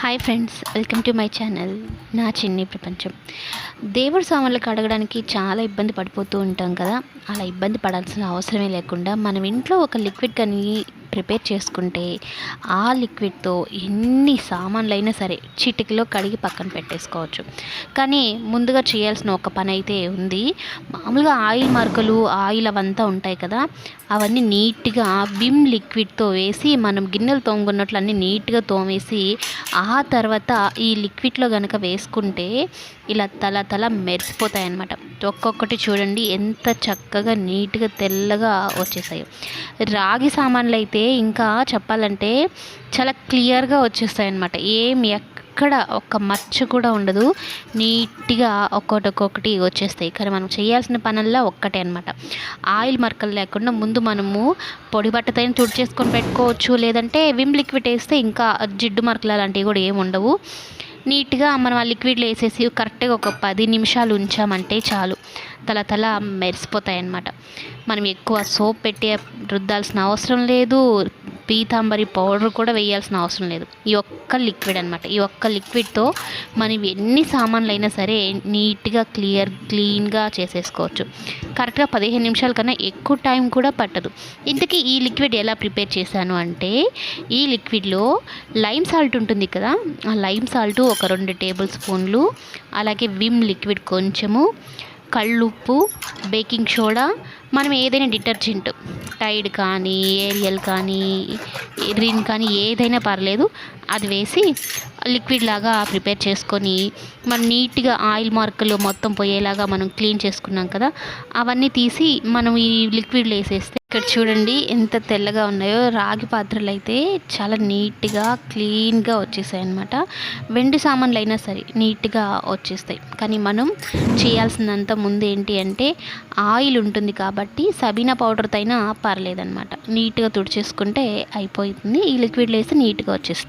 Hi friends welcome to my channel నా చిన్ని ప్రపంచం. దేవుడు సామాన్లకు అడగడానికి చాలా ఇబ్బంది పడిపోతూ ఉంటాం కదా. అలా ఇబ్బంది పడాల్సిన అవసరమే లేకుండా మనం ఇంట్లో ఒక లిక్విడ్ కానీ ప్రిపేర్ చేసుకుంటే ఆ లిక్విడ్తో ఎన్ని సామాన్లు అయినా సరే చిటికలో కడిగి పక్కన పెట్టేసుకోవచ్చు. కానీ ముందుగా చేయాల్సిన ఒక పని అయితే ఉంది. మామూలుగా ఆయిల్ మరకలు ఆయిల్ అవంతా ఉంటాయి కదా అవన్నీ నీట్గా బిమ్ లిక్విడ్తో వేసి మనం గిన్నెలు తోముకున్నట్లు అన్నీ నీట్గా తోమేసి ఆ తర్వాత ఈ లిక్విడ్లో కనుక వేసుకుంటే ఇలా తల తల మెరిసిపోతాయి అన్నమాట ఒక్కొక్కటి చూడండి ఎంత చక్కగా నీట్గా తెల్లగా వచ్చేసాయి. రాగి సామాన్లు అయితే ఇంకా చెప్పాలంటే చాలా క్లియర్గా వచ్చేస్తాయి అన్నమాట ఏం ఎక్కడ ఒక్క మచ్చ కూడా ఉండదు. నీట్గా ఒక్కొక్కటి ఒక్కొక్కటి వచ్చేస్తాయి. కానీ మనం చేయాల్సిన పనుల్లో ఒక్కటే అనమాట ఆయిల్ మరకలు లేకుండా ముందు మనము పొడి బట్టతైన తుడి చేసుకొని పెట్టుకోవచ్చు. లేదంటే విమ్ లిక్విడ్ వేస్తే ఇంకా జిడ్డు మరకలు అలాంటివి కూడా ఏమి ఉండవు. నీట్గా మనం ఆ లిక్విడ్లో వేసేసి కరెక్ట్గా ఒక పది నిమిషాలు ఉంచామంటే చాలు. తల తల మెరిసిపోతాయి అన్నమాట మనం ఎక్కువ సోప్ పెట్టి రుద్దాల్సిన అవసరం లేదు. పీతాంబరి పౌడర్ కూడా వేయాల్సిన అవసరం లేదు. ఈ ఒక్క లిక్విడ్ అనమాట ఈ ఒక్క లిక్విడ్తో మనం ఎన్ని సామాన్లు అయినా సరే నీట్గా క్లియర్ క్లీన్గా చేసేసుకోవచ్చు. కరెక్ట్గా పదిహేను నిమిషాల కన్నా ఎక్కువ టైం కూడా పట్టదు. ఇంతకీ ఈ లిక్విడ్ ఎలా ప్రిపేర్ చేశాను అంటే ఈ లిక్విడ్లో లైమ్ సాల్ట్ ఉంటుంది కదా ఆ లైమ్ సాల్ట్ ఒక రెండు టేబుల్ స్పూన్లు అలాగే విమ్ లిక్విడ్ కొంచెము కళ్ళుప్పు బేకింగ్ సోడా మనం ఏదైనా డిటర్జెంట్ టైడ్ కానీ ఏరియల్ కానీ రిన్ కానీ ఏదైనా పర్లేదు అది వేసి లిక్విడ్ లాగా ప్రిపేర్ చేసుకొని మనం నీట్గా ఆయిల్ మార్కులు మొత్తం పోయేలాగా మనం క్లీన్ చేసుకున్నాం కదా అవన్నీ తీసి మనం ఈ లిక్విడ్లో వేసేస్తే ఇక్కడ చూడండి ఎంత తెల్లగా ఉన్నాయో. రాగి పాత్రలు అయితే చాలా నీట్గా క్లీన్గా వచ్చేసాయి అనమాట వెండి సామాన్లు అయినా సరే నీట్గా వచ్చేస్తాయి. కానీ మనం చేయాల్సినంత ముందు ఏంటి అంటే ఆయిల్ ఉంటుంది కాబట్టి సబీనా పౌడర్తో అయినా పర్లేదనమాట నీట్గా తుడిచేసుకుంటే అయిపోతుంది. ఈ లిక్విడ్లు వేస్తే నీట్గా వచ్చేస్తాయి.